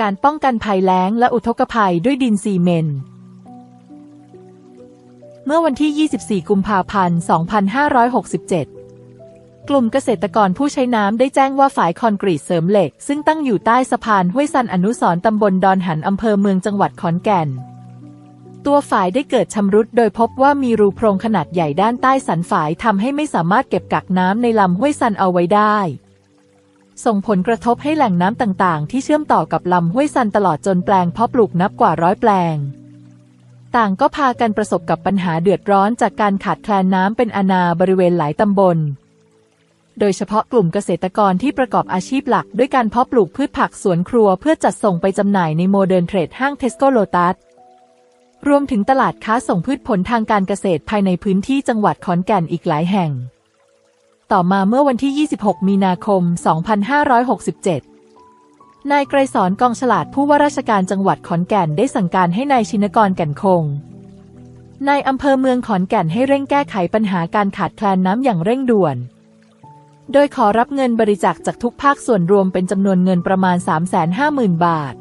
การป้องกันภัยแล้งและอุทกภัยด้วยดินซีเมนต์เมื่อวันที่ 24 กุมภาพันธ์ 2567 กลุ่มเกษตรกรผู้ใช้น้ำได้แจ้งว่าฝายคอนกรีตเสริมเหล็ก ซึ่งตั้งอยู่ใต้สะพานห้วยซันอนุสร์ตำบลดอนหันอำเภอเมืองจังหวัดขอนแก่น ตัวฝายได้เกิดชำรุดโดยพบว่ามีรูโพรงขนาดใหญ่ด้านใต้สันฝายทำให้ไม่สามารถเก็บกักน้ำในลำห้วยซันเอาไว้ได้ ส่งผลกระทบให้แหล่งน้ำต่างๆ ที่เชื่อมต่อกับลำห้วยซันตลอดจนแปลงเพาะปลูกนับกว่าร้อยแปลง ต่างก็พากันประสบกับปัญหาเดือดร้อนจากการขาดแคลนน้ำเป็นอาณาบริเวณหลายตำบล โดยเฉพาะกลุ่มเกษตรกรที่ประกอบอาชีพหลัก ด้วยการเพาะปลูกพืชผักสวนครัวเพื่อจัดส่งไปจำหน่ายในโมเดิร์นเทรดห้างเทสโก้โลตัสรวมถึงตลาดค้าส่งพืชผลทางการเกษตรภายในพื้นที่จังหวัดขอนแก่นอีกหลายแห่ง ต่อมาเมื่อวันที่ 26 มีนาคม 2567นายไกรสอนกองฉลาดผู้ว่าราชการจังหวัดขอนแก่นได้สั่งการให้นายชินกรแก่นคง นายอำเภอเมืองขอนแก่นให้เร่งแก้ไขปัญหาการขาดแคลนน้ำอย่างเร่งด่วน โดยขอรับเงินบริจาคจากทุกภาคส่วนรวมเป็นจำนวนเงินประมาณ 350,000 บาท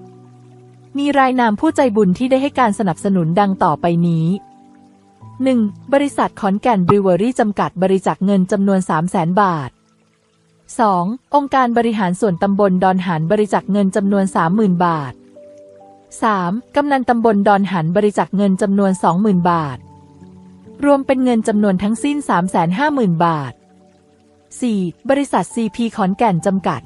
มีรายนามผู้ใจบุญที่ได้ให้การสนับสนุนดังต่อไปนี้ 1. บริษัทขอนแก่นบริเวอรี่จำกัดบริจาคเงินจำนวน 300,000บาท 2. องค์การบริหารส่วนตำบลดอนหันบริจาคเงินจำนวน 30,000 บาท 3. กำนันตำบลดอนหันบริจาคเงินจำนวน 20,000 บาท รวมเป็นเงินจำนวนทั้งสิ้น 350,000 บาท 4. บริษัท CP ขอนแก่นจำกัด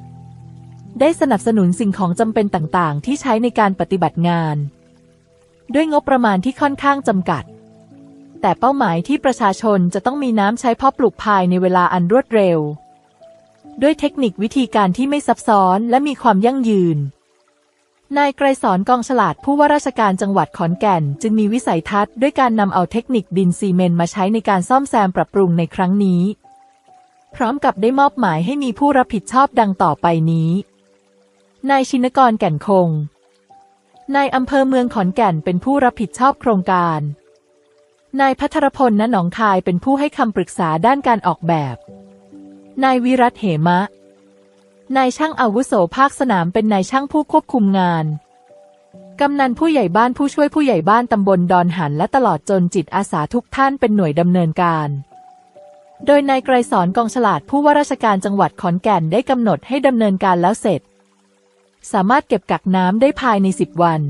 ได้สนับสนุนสิ่งของจำเป็นต่าง ๆ ที่ใช้ในการปฏิบัติงาน ด้วยงบประมาณที่ค่อนข้างจำกัด แต่เป้าหมายที่ประชาชนจะต้องมีน้ำใช้เพาะปลูกภายในเวลาอันรวดเร็ว ด้วยเทคนิควิธีการที่ไม่ซับซ้อนและมีความยั่งยืน นายไกรสอนกองฉลาดผู้ว่าราชการจังหวัดขอนแก่น จึงมีวิสัยทัศน์ด้วยการนำเอาเทคนิคดินซีเมนต์มาใช้ในการซ่อมแซมปรับปรุงในครั้งนี้ พร้อมกับได้มอบหมายให้มีผู้รับผิดชอบดังต่อไปนี้นายชินกรแก่นคงนายอำเภอเมืองขอนแก่นเป็นผู้รับผิดชอบโครงการ นายพัทรพลณหนองคายเป็นผู้ให้คำปรึกษาด้านการออกแบบ นายวิรัตเหมะ นายช่างอาวุโสภาคสนามเป็นนายช่างผู้ควบคุมงาน กำนันผู้ใหญ่บ้านผู้ช่วยผู้ใหญ่บ้านตำบลดอนหันและตลอดจนจิตอาสาทุกท่านเป็นหน่วยดำเนินการ โดยนายไกรสอนกองฉลาดผู้ว่าราชการจังหวัดขอนแก่นได้กำหนดให้ดำเนินการแล้วเสร็จ สามารถเก็บกักน้ำได้ภายใน 10 วัน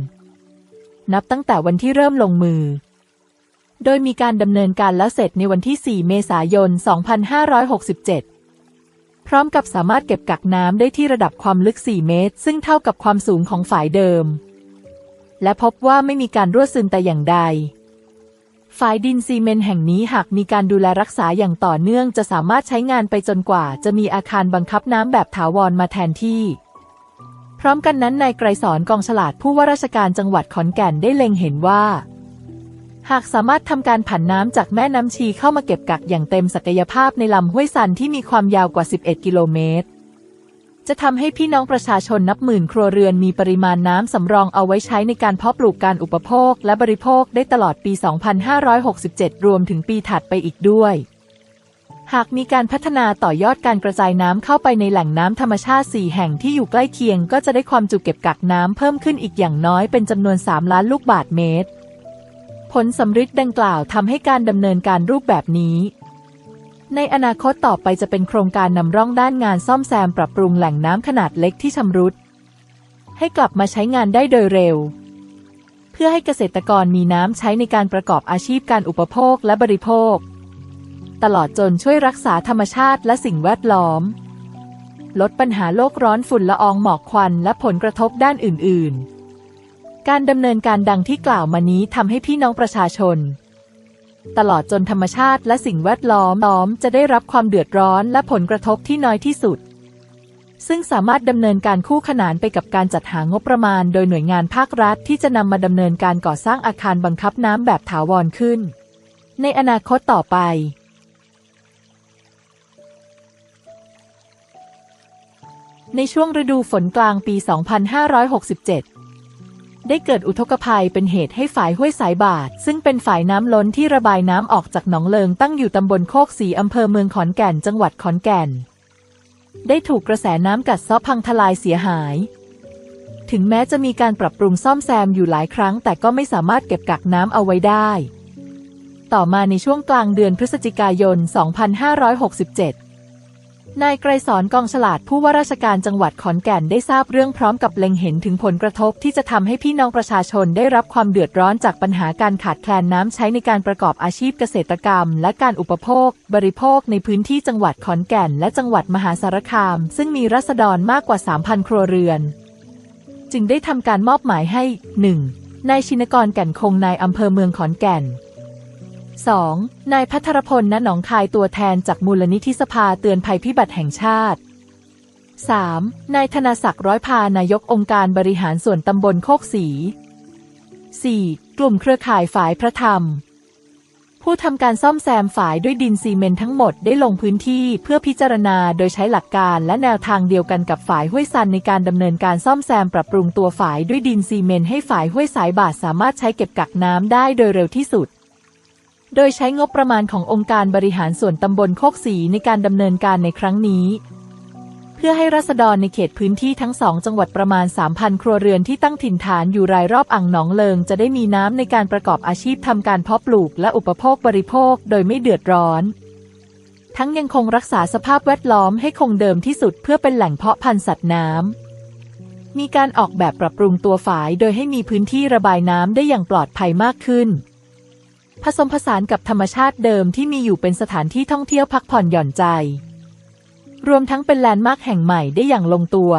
นับตั้งแต่วันที่เริ่มลงมือ โดยมีการดำเนินการแล้วเสร็จในวันที่ 4 เมษายน 2567 พร้อมกับสามารถเก็บกักน้ำได้ที่ระดับความลึก 4 เมตร ซึ่งเท่ากับความสูงของฝายเดิม และพบว่าไม่มีการรั่วซึมแต่อย่างใดฝายดินซีเมนต์แห่งนี้หากมีการดูแลรักษาอย่างต่อเนื่อง จะสามารถใช้งานไปจนกว่า จะมีอาคารบังคับน้ำแบบถาวรมาแทนที่ พร้อมกันนั้นนายไกรสอนกองฉลาดผู้ว่าราชการจังหวัดขอนแก่นได้เล็งเห็นว่า หากสามารถทำการผันน้ำจากแม่น้ำชีเข้ามาเก็บกักอย่างเต็มศักยภาพในลำห้วยซันที่มีความยาวกว่า 11 กิโลเมตร จะทำให้พี่น้องประชาชนนับหมื่นครัวเรือนมีปริมาณน้ำสำรองเอาไว้ใช้ในการเพาะปลูกการอุปโภคและบริโภคได้ตลอดปี 2567 รวมถึงปีถัดไปอีกด้วยหากมีการพัฒนาต่อยอดการกระจายน้ำเข้าไปในแหล่งน้ำธรรมชาติ 4 แห่งที่อยู่ใกล้เคียง ก็จะได้ความจุเก็บกักน้ำเพิ่มขึ้นอีกอย่างน้อยเป็นจำนวน 3 ล้านลูกบาศก์เมตร ผลสำฤทธิ์ดังกล่าวทำให้การดำเนินการรูปแบบนี้ ในอนาคตต่อไปจะเป็นโครงการนำร่องด้านงานซ่อมแซมปรับปรุงแหล่งน้ำขนาดเล็กที่ชำรุด ให้กลับมาใช้งานได้โดยเร็ว เพื่อให้เกษตรกรมีน้ำใช้ในการประกอบอาชีพการอุปโภคและบริโภค ตลอดจนช่วยรักษาธรรมชาติและสิ่งแวดล้อม ลดปัญหาโลกร้อนฝุ่นละอองหมอกควันและผลกระทบด้านอื่น ๆ การดำเนินการดังที่กล่าวมานี้ทำให้พี่น้องประชาชน ตลอดจนธรรมชาติและสิ่งแวดล้อมล้อมจะได้รับความเดือดร้อนและผลกระทบที่น้อยที่สุด ซึ่งสามารถดำเนินการคู่ขนานไปกับการจัดหางบประมาณ โดยหน่วยงานภาครัฐที่จะนำมาดำเนินการก่อสร้างอาคารบังคับน้ำแบบถาวรขึ้น ในอนาคตต่อไปในช่วงฤดูฝนกลางปี 2567 ได้เกิดอุทกภัยเป็นเหตุให้ฝายห้วยสายบาทซึ่งเป็นฝายน้ำล้นที่ระบายน้ำออกจากหนองเลิงตั้งอยู่ตำบลโคกศรีอำเภอเมืองขอนแก่นจังหวัดขอนแก่น ได้ถูกกระแสน้ำกัดเซาะพังทลายเสียหาย ถึงแม้จะมีการปรับปรุงซ่อมแซมอยู่หลายครั้ง แต่ก็ไม่สามารถเก็บกักน้ำเอาไว้ได้ ต่อมาในช่วงกลางเดือนพฤศจิกายน 2567 นายไกรสอนกองฉลาดผู้ว่าราชการจังหวัดขอนแก่นได้ทราบเรื่องพร้อมกับเล็งเห็นถึงผลกระทบที่จะทำให้พี่น้องประชาชนได้รับความเดือดร้อนจากปัญหาการขาดแคลนน้ำใช้ในการประกอบอาชีพเกษตรกรรม และการอุปโภค บริโภคในพื้นที่จังหวัดขอนแก่น และจังหวัดมหาสารคาม ซึ่งมีรัษฎรมากกว่า 3,000 ครัวเรือน จึงได้ทำการมอบหมายให้ 1. นายชินกรแก่นคงนายอำเภอเมืองขอนแก่น 2. นายพัทรพลณหนองคายตัวแทนจากมูลนิธิสภาเตือนภัยพิบัติแห่งชาติ 3. นายธนศักดิ์ร้อยพานายกองค์การบริหารส่วนตำบลโคกศรี 4. กลุ่มเครือข่ายฝ่ายพระธรรม ผู้ทำการซ่อมแซมฝ่ายด้วยดินซีเมนต์ทั้งหมดได้ลงพื้นที่เพื่อพิจารณาโดยใช้หลักการและแนวทางเดียวกันกับฝ่ายห้วยซันในการดำเนินการซ่อมแซมปรับปรุงตัวฝ่ายด้วยดินซีเมนต์ให้ฝ่ายห้วยสายบาทสามารถใช้เก็บกักน้ำได้โดยเร็วที่สุด โดยใช้งบประมาณขององค์การบริหารส่วนตำบลโคกศรีในการดำเนินการในครั้งนี้ เพื่อให้รัษฎรในเขตพื้นที่ทั้งสองจังหวัดประมาณ 3,000 ครัวเรือนที่ตั้งถิ่นฐานอยู่รายรอบอ่างหนองเลิง จะได้มีน้ำในการประกอบอาชีพทำการเพาะปลูกและอุปโภคบริโภคโดยไม่เดือดร้อน ทั้งยังคงรักษาสภาพแวดล้อมให้คงเดิมที่สุดเพื่อเป็นแหล่งเพาะพันธุ์สัตว์น้ำมีการออกแบบปรับปรุงตัวฝายโดยให้มีพื้นที่ระบายน้ำได้อย่างปลอดภัยมากขึ้น ผสมผสานกับธรรมชาติเดิมที่มีอยู่เป็นสถานที่ท่องเที่ยวพักผ่อนหย่อนใจ รวมทั้งเป็นแลนด์มาร์คแห่งใหม่ได้อย่างลงตัว